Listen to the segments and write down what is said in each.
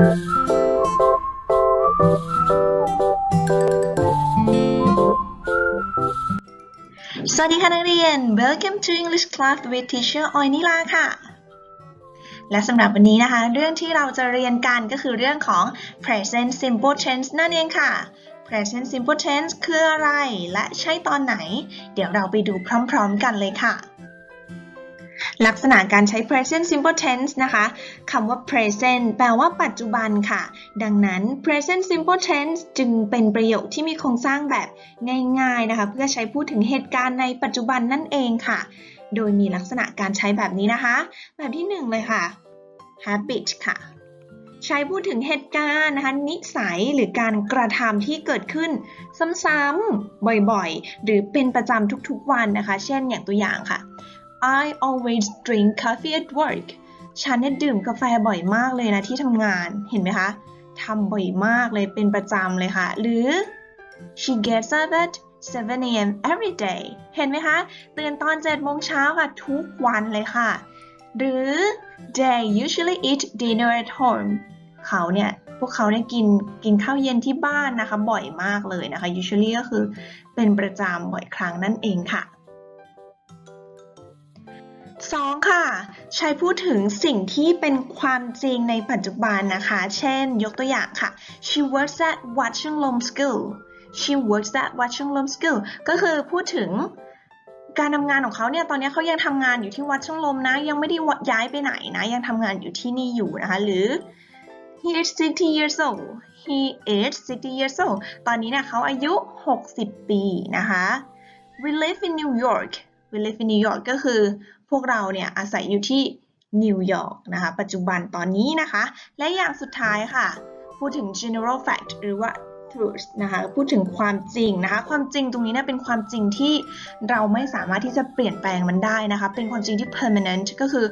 สวัสดีค่ะนักเรียน Welcome to English Class with Teacher ออยนิลาค่ะ และสำหรับวันนี้นะคะ เรื่องที่เราจะเรียนกันก็คือเรื่องของ present simple tense นั่นเองค่ะ present simple tense คืออะไร และใช้ตอนไหน เดี๋ยวเราไปดูพร้อมๆกันเลยค่ะ ลักษณะการใช้ present simple tense นะคะคำว่า present แปลว่าปัจจุบันค่ะ ดังนั้น present simple tense จึงเป็นประโยคที่มีโครงสร้างแบบง่ายๆนะคะ เพื่อใช้พูดถึงเหตุการณ์ในปัจจุบันนั่นเองค่ะ โดยมีลักษณะการใช้แบบนี้นะคะ แบบที่หนึ่งเลยค่ะ habit ค่ะ ใช้พูดถึงเหตุการณ์นะคะนิสัยหรือการกระทำที่เกิดขึ้นซ้ำๆบ่อยๆ หรือเป็นประจำทุกๆวันนะคะ เช่นอย่างตัวอย่างค่ะ I always drink coffee at work ฉันเนี่ยดื่มกาแฟบ่อยมากเลยนะที่ทำงานเห็นไหมคะทำบ่อยมากเลยเป็นประจำเลยค่ะ หรือ she gets up at 7 a.m. every day เห็นไหมคะตื่นตอน7โมงเช้าค่ะ ทุกวันเลยค่ะ หรือ they usually eat dinner at home เขาเนี่ยพวกเขาเนี่ยกินกินข้าวเย็นที่บ้านนะคะ บ่อยมากเลยนะคะ usually ก็คือเป็นประจำบ่อยครั้งนั่นเองค่ะ 2. ค่ะ ใช้พูดถึงสิ่งที่เป็นความจริงในปัจจุบันนะคะ เช่น ยกตัวอย่างค่ะ she works at Watchung Lom School she works at Watchung Lom School ก็คือพูดถึงการทำงานของเขาเนี่ย ตอนนี้เขายังทำงานอยู่ที่วัดช่องลมนะ ยังไม่ได้ย้ายไปไหนนะ ยังทำงานอยู่ที่นี่อยู่นะคะ หรือ he is 60 years old he is 60 years old ตอนนี้เนี่ยเขาอายุ 60 ปีนะคะ we live in New York we live in New York ก็คือ พวกเราเนี่ยอาศัยอยู่ที่นิวยอร์กนะคะปัจจุบันตอนนี้นะคะ และอย่างสุดท้ายค่ะ พูดถึง general fact หรือว่า truth นะคะพูดถึงความจริงนะคะความจริงตรงนี้เนี่ยเป็นความจริงที่เราไม่สามารถที่จะเปลี่ยนแปลงมันได้นะคะเป็นความจริงที่ permanent ก็คือ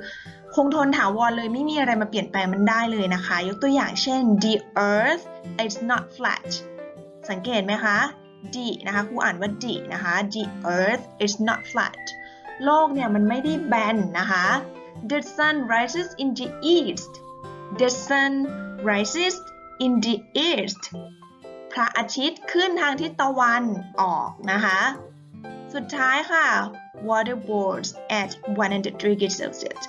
คงทนถาวรเลยไม่มีอะไรมาเปลี่ยนแปลงมันได้เลยนะคะ ยกตัวอย่างเช่น the earth is not flat สังเกตไหมคะ the นะคะครูอ่านว่า the นะคะ the earth is not flat โลกเนี่ยมันไม่ได้แบนนะคะ the sun rises in the east the sun rises in the east พระอาทิตย์ขึ้นทางทิศตะวันออกนะคะ สุดท้ายค่ะ water boils at 100 degrees Celsius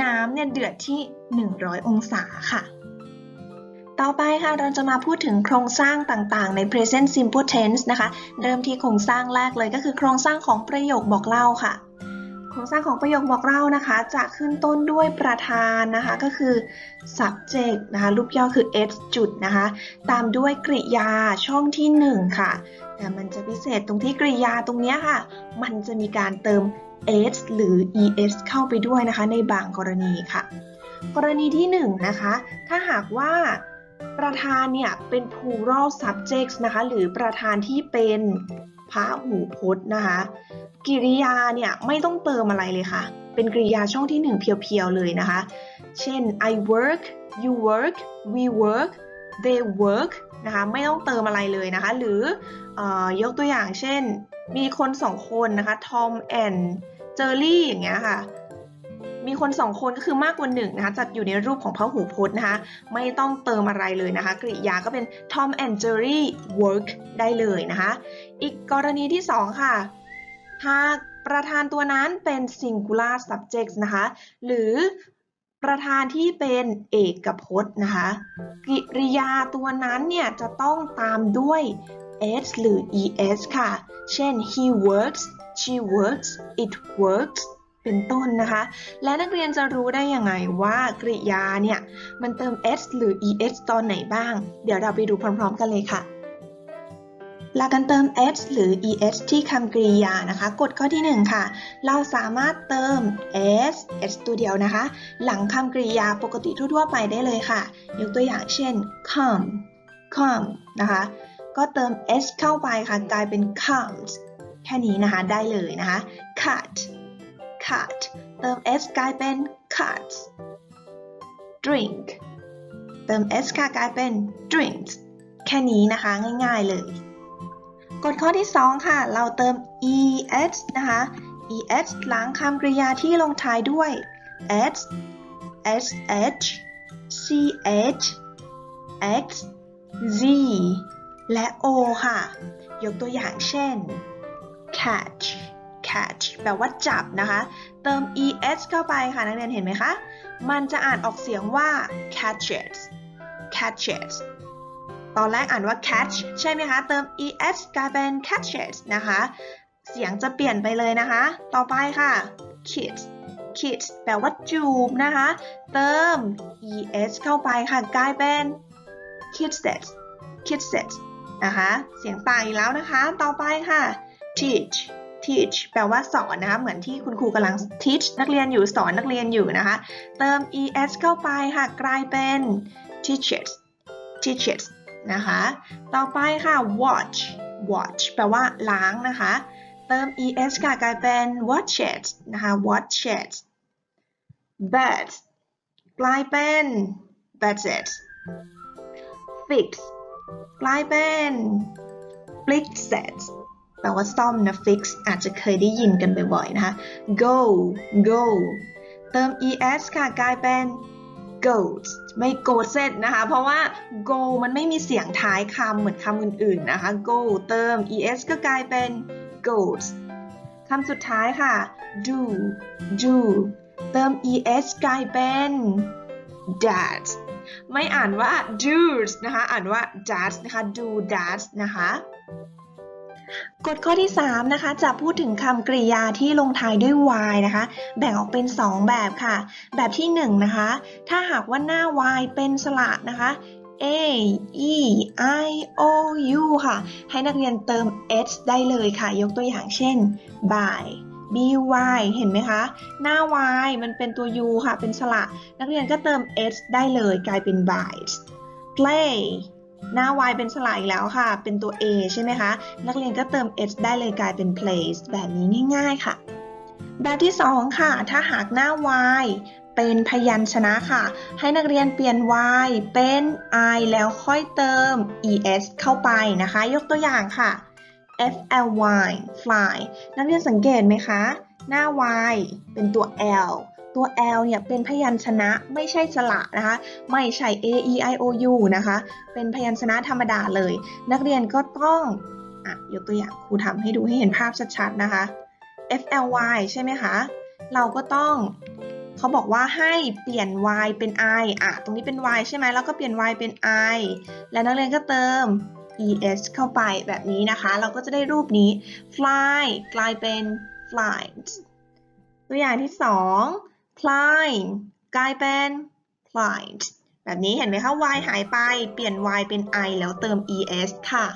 น้ำเนี่ยเดือดที่ 100 องศาค่ะ ต่อไปค่ะ เราจะมาพูดถึงโครงสร้างต่างๆ ใน present simple tense นะคะ เริ่มที่โครงสร้างแรกเลยก็คือโครงสร้างของประโยคบอกเล่าค่ะ โครงสร้างของประโยคบอกเล่านะคะ จะขึ้นต้นด้วยประธานนะคะ ก็คือ subject นะคะ รูปย่อคือ s จุดนะคะ ตามด้วยกริยาช่องที่ 1 ค่ะ แต่มันจะพิเศษตรงที่กริยาตรงเนี้ยค่ะ มันจะมีการเติม s หรือ es เข้าไปด้วยนะคะในบางกรณีค่ะ กรณีที่ 1 นะคะ ถ้าหากว่าประธานเนี่ยเป็น plural subjects นะคะ หรือประธานที่เป็น พระหูพจน์นะคะกริยาเนี่ยไม่ต้องเติมอะไรเลยค่ะ เป็นกริยาช่องที่1เพียวๆเลยนะคะ เช่น I work you work we work they work นะคะไม่ต้องเติมอะไรเลยนะคะ หรืออยกตัวอย่างเช่น มีคนสองคนนะคะ Tom and Jerry อย่างเงี้ยค่ะ มีคนสองคนก็คือมากกว่าหนึ่งนะคะจัดอยู่ในรูปของพหูพจน์นะคะ ไม่ต้องเติมอะไรเลยนะคะ กริยาก็เป็น Tom and Jerry work ได้เลยนะคะ อีกกรณีที่ 2 ค่ะ หากประธานตัวนั้นเป็น singular subject นะคะ หรือประธานที่เป็นเอกพจน์นะคะ กริยาตัวนั้นเนี่ยจะต้องตามด้วย s หรือ es ค่ะ เช่น he works she works it works เป็นต้นนะคะ และนักเรียนจะรู้ได้ยังไงว่ากริยาเนี่ย มันเติม s หรือ es ตอนไหนบ้าง เดี๋ยวเราไปดูพร้อมๆกันเลยค่ะหลักการเติม s หรือ es ที่คำกริยานะคะ กฎข้อที่ 1 ค่ะ เราสามารถเติม s s ตัวเดียวนะคะ หลังคำกริยาปกติทั่วๆไปได้เลยค่ะ ยกตัวอย่างเช่น come come นะคะ ก็เติม s เข้าไปค่ะ กลายเป็น comes แค่นี้นะคะ ได้เลยนะคะ cut cut เติม s กลายเป็น cuts drink เติม s ค่ะกลายเป็น drinks แค่นี้นะคะง่ายๆเลย กฎข้อที่ 2 ค่ะ เราเติม es นะคะ es หลังคำกริยาที่ลงท้ายด้วย s sh ch x z และ o ค่ะ ยกตัวอย่างเช่น catch catch แปลว่าจับนะคะ เติม es เข้าไปค่ะ นักเรียนเห็นไหมคะ มันจะอ่านออกเสียงว่า catches catches ตอนแรกอ่านว่า catch ใช่ไหมคะ เติม es กลายเป็น catches นะคะ เสียงจะเปลี่ยนไปเลยนะคะ ต่อไปค่ะ kids kids แปลว่าจูบนะคะ เติม es เข้าไปค่ะ กลายเป็น kidses kids นะคะ เสียงต่างอีกแล้วนะคะ ต่อไปค่ะ teach teach แปลว่าสอนนะคะ เหมือนที่คุณครูกำลัง teach นักเรียนอยู่สอนนักเรียนอยู่นะคะ เติม es เข้าไปค่ะ กลายเป็น teachers teachers นะคะ ต่อไปค่ะ watch watch แปลว่าล้างนะคะ เติม es ค่ะกลายเป็น watches นะคะ watches bed กลายเป็น budget fix กลายเป็น fix set แปลว่าซ่อมนะ fix อาจจะเคยได้ยินกันบ่อยๆนะคะ go go เติม es ค่ะกลายเป็น goat ไม่ go set นะคะ เพราะว่า go มันไม่มีเสียงท้ายคำเหมือนคำอื่นๆนะคะ go เติม es ก็กลายเป็น goat คำสุดท้ายค่ะ do do เติม es กลายเป็น dad ไม่อ่านว่า do's นะคะ อ่านว่า dad นะคะ do dad นะคะ กฎข้อที่3นะคะจะพูดถึงคำกริยาที่ลงท้ายด้วย y นะคะ แบ่งออกเป็น 2 แบบค่ะ แบบที่1นะคะ ถ้าหากว่าหน้า y เป็นสระนะคะ a e i o u ค่ะ ให้นักเรียนเติม h ได้เลยค่ะ ยกตัวอย่างเช่น by by เห็นไหมคะ หน้า y มันเป็นตัว u ค่ะ เป็นสระ นักเรียนก็เติม h ได้เลย กลายเป็น by play หน้า y เป็นสระอีกแล้วค่ะ เป็นตัว a ใช่ไหมคะ นักเรียนก็เติม h ได้เลยกลายเป็น plays แบบนี้ง่าย ๆ ค่ะ แบบที่ 2 ค่ะ ถ้าหากหน้า y เป็นพยัญชนะค่ะ ให้นักเรียนเปลี่ยน y เป็น i แล้วค่อยเติม es เข้าไปนะคะ ยกตัวอย่างค่ะ fly fly นักเรียนสังเกตไหมคะ หน้า y เป็นตัว l ตัว l เนี่ยเป็นพยัญชนะไม่ใช่สระนะคะ ไม่ใช่ a e i o u นะคะ เป็นพยัญชนะธรรมดาเลย นักเรียนก็ต้องอะยกตัวอย่างครูทำให้ดูให้เห็นภาพชัดๆนะคะ fly ใช่ไหมคะ เราก็ต้องเขาบอกว่าให้เปลี่ยน y เป็น i อะ ตรงนี้เป็น y ใช่ไหมแล้วก็เปลี่ยน y เป็น i และนักเรียนก็เติม es เข้าไปแบบนี้นะคะ เราก็จะได้รูปนี้ fly กลายเป็น flies ตัวอย่างที่ 2 climb กลายเป็น climbed แบบนี้เห็นไหมคะ y หายไป เปลี่ยน y เป็น i แล้วเติม es ค่ะ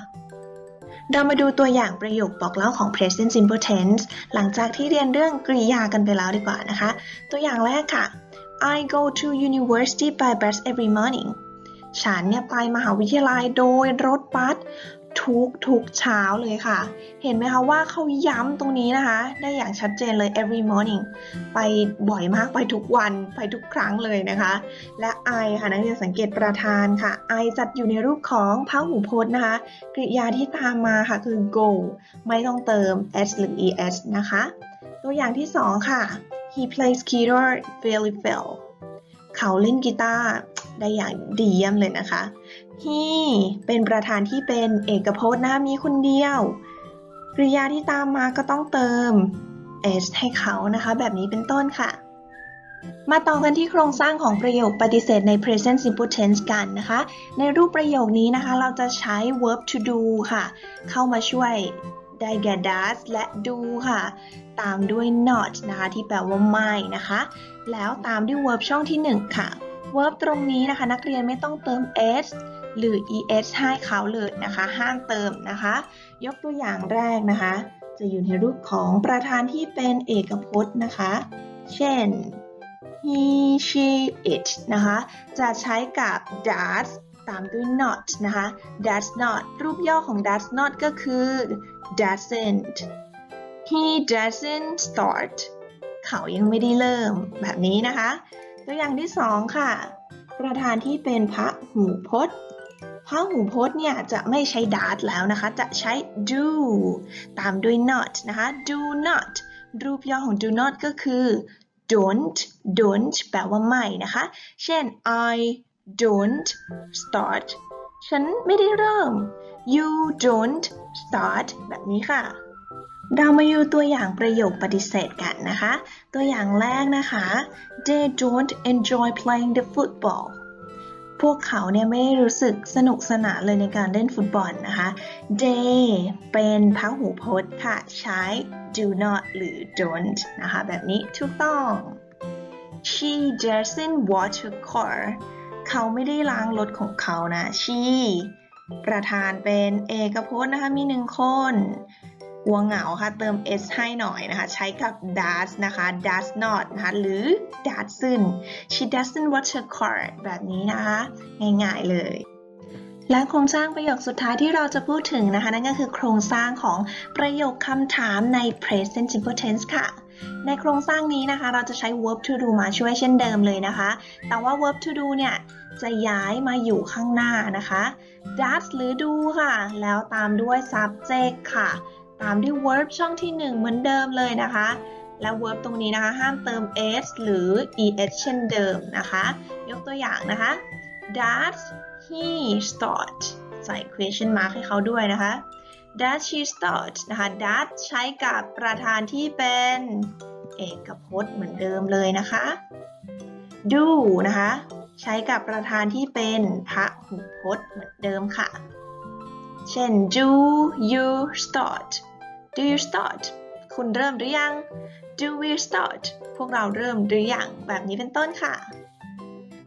เรามาดูตัวอย่างประโยคบอกเล่าของ present simple tense หลังจากที่เรียนเรื่องกริยากันไปแล้วดีกว่านะคะ ตัวอย่างแรกค่ะ I go to university by bus every morning ฉันเนี่ยไปมหาวิทยาลัยโดยรถบัส ทุกทุกเช้าเลยค่ะ เห็นไหมคะว่าเขาย้ำตรงนี้นะคะ ได้อย่างชัดเจนเลย every morning ไปบ่อยมากไปทุกวันไปทุกครั้งเลยนะคะ และ I ค่ะนักเรียนสังเกตประธานค่ะ I จัดอยู่ในรูปของพหูพจน์นะคะ กริยาที่ตามมาค่ะคือ go ไม่ต้องเติม s หรือ es นะคะ ตัวอย่างที่ 2 ค่ะ he plays guitar very well เขาเล่นกีตาร์ได้อย่างดีเยี่ยมเลยนะคะ he เป็นประธานที่เป็นเอกพจน์นะคะมีคนเดียว กริยาที่ตามมาก็ต้องเติม s ให้เขานะคะ แบบนี้เป็นต้นค่ะ มาต่อกันที่โครงสร้างของประโยคปฏิเสธใน present simple tense กันนะคะ ในรูปประโยคนี้นะคะ เราจะใช้ verb to do ค่ะ เข้ามาช่วยได้แก่ does และ do ค่ะ ตามด้วย not นะคะ ที่แปลว่าไม่นะคะ แล้วตามด้วย verb ช่องที่ 1 ค่ะ verb ตรงนี้นะคะ นักเรียนไม่ต้องเติม s หรือ es ให้เขาเลยนะคะ ห้ามเติมนะคะ ยกตัวอย่างแรกนะคะ จะอยู่ในรูปของประธานที่เป็นเอกพจน์นะคะ เช่น he she it นะคะ จะใช้กับ does ตามด้วย not นะคะ does not รูปย่อของ does not ก็คือ doesn't he doesn't start เขายังไม่ได้เริ่มแบบนี้นะคะ ตัวอย่างที่สองค่ะ ประธานที่เป็นพระหูพจน์ พระหูพจน์เนี่ยจะไม่ใช้ does แล้วนะคะ จะใช้ do ตามด้วย not นะคะ do not รูปย่อของ do not ก็คือ don't don't แปลว่าไม่นะคะ เช่น I don't start ฉันไม่ได้เริ่ม you don't start แบบนี้ค่ะ เรามาดูตัวอย่างประโยคปฏิเสธกันนะคะ ตัวอย่างแรกนะคะ they don't enjoy playing the football พวกเขาเนี่ยไม่ได้รู้สึกสนุกสนานเลยในการเล่นฟุตบอลนะคะ they เป็นพหูพจน์ค่ะ ใช้ do not หรือ don't นะคะ แบบนี้ถูกต้อง she doesn't wash her car เขาไม่ได้ล้างรถของเขานะ she ประธานเป็นเอกพจน์นะคะ มีหนึ่งคน กลัวเหงาค่ะเติม s ให้หน่อยนะคะ ใช้กับ does นะคะ does not นะคะหรือ doesn't she doesn't wash her car แบบนี้นะคะ ง่ายๆเลยและโครงสร้างประโยคสุดท้ายที่เราจะพูดถึงนะคะ นั่นก็คือโครงสร้างของประโยคคำถามใน present simple tense ค่ะ ในโครงสร้างนี้นะคะ เราจะใช้ verb to do มาช่วยเช่นเดิมเลยนะคะ แต่ว่า verb to do เนี่ย จะย้ายมาอยู่ข้างหน้านะคะ does หรือ do ค่ะ แล้วตามด้วย subject ค่ะ ตามด้วย verb ช่องที่ 1 เหมือนเดิมเลยนะคะ และ verb ตรงนี้นะคะห้ามเติม s หรือ es เช่นเดิมนะคะ ยกตัวอย่างนะคะ does he start ใส่ question mark ให้เขาด้วยนะคะ does she start นะคะ does ใช้กับประธานที่เป็นเอกพจน์เหมือนเดิมเลยนะคะ do นะคะ ใช้กับประธานที่เป็นพระหูพจน์เหมือนเดิมค่ะ เช่น do you start do you start คุณเริ่มหรือยัง do we start พวกเราเริ่มหรือยังแบบนี้เป็นต้นค่ะ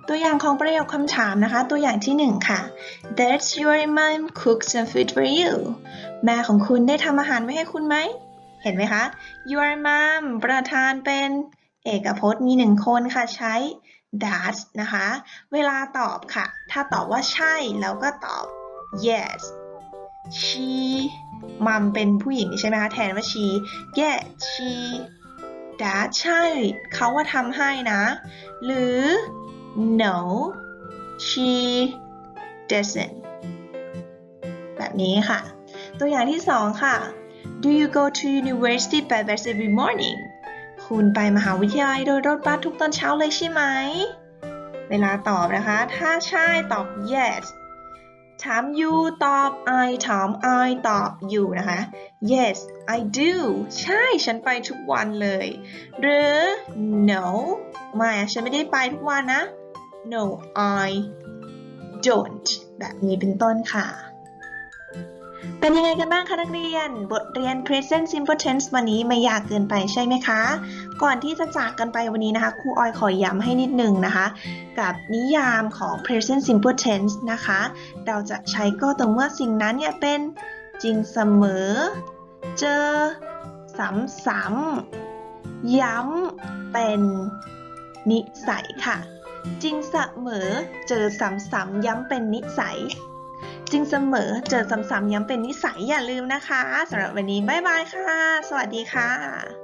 ตัวอย่างของประโยคคำถามนะคะ ตัวอย่างที่หนึ่งค่ะ That's your mom cooked some food for you แม่ของคุณได้ทำอาหารไว้ให้คุณไหม เห็นไหมคะ Your mom ประธานเป็นเอกพจน์มีหนึ่งคนค่ะใช้ does นะคะ เวลาตอบค่ะ ถ้าตอบว่าใช่แล้วก็ตอบ yes she มัมเป็นผู้หญิงใช่ไหมคะ แทนว่า she yes she does ใช่ เขาว่าทำให้นะ หรือ no she doesn't แบบนี้ค่ะ ตัวอย่างที่สองค่ะ do you go to university by bus every morning คุณไปมหาวิทยาลัยโดยรถบัสทุกตอนเช้าเลยใช่ไหม เวลาตอบนะคะ ถ้าใช่ตอบ yes ถาม you ตอบ I ถาม I ตอบ you นะคะ yes I do ใช่ฉันไปทุกวันเลย หรือ no ไม่อะฉันไม่ได้ไปทุกวันนะ no I don't แบบนี้เป็นต้นค่ะ เป็นยังไงกันบ้างคะนักเรียน บทเรียน present simple tense วันนี้ไม่ยากเกินไปใช่ไหมคะ ก่อนที่จะจากกันไปวันนี้นะคะครูออยขอย้ำให้นิดนึงนะคะ กับนิยามของ present simple tense นะคะ เราจะใช้ก็ต่อเมื่อสิ่งนั้นเนี่ยเป็นจริงเสมอ เจอ ซ้ำๆย้ำเป็นนิสัยค่ะ จริงเสมอเจอซ้ำๆย้ำเป็นนิสัย จริงเสมอเจอซ้ำๆย้ำเป็นนิสัยอย่าลืมนะคะสำหรับวันนี้บ๊ายบายค่ะ สวัสดีค่ะ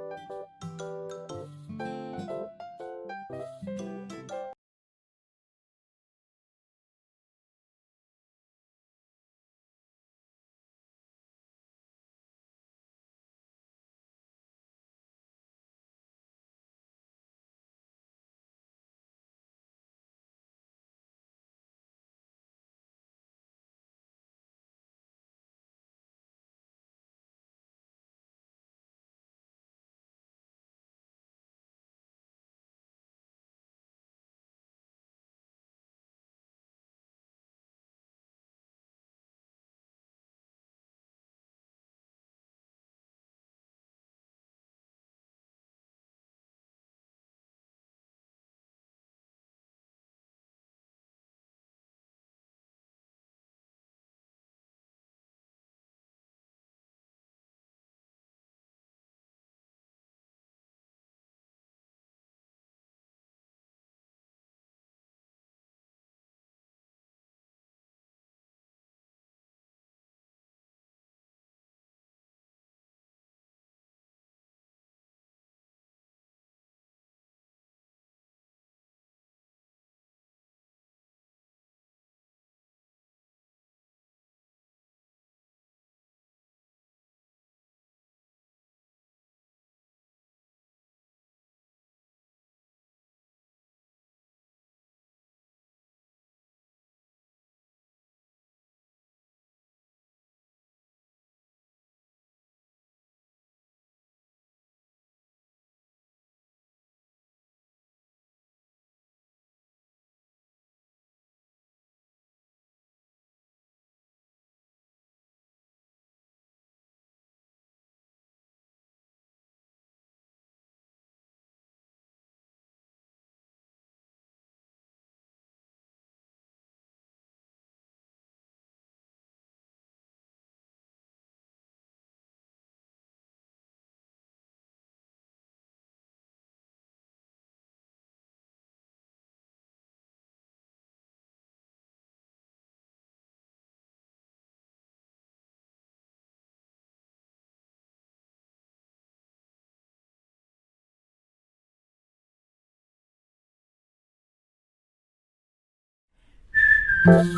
Thank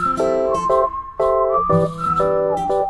you.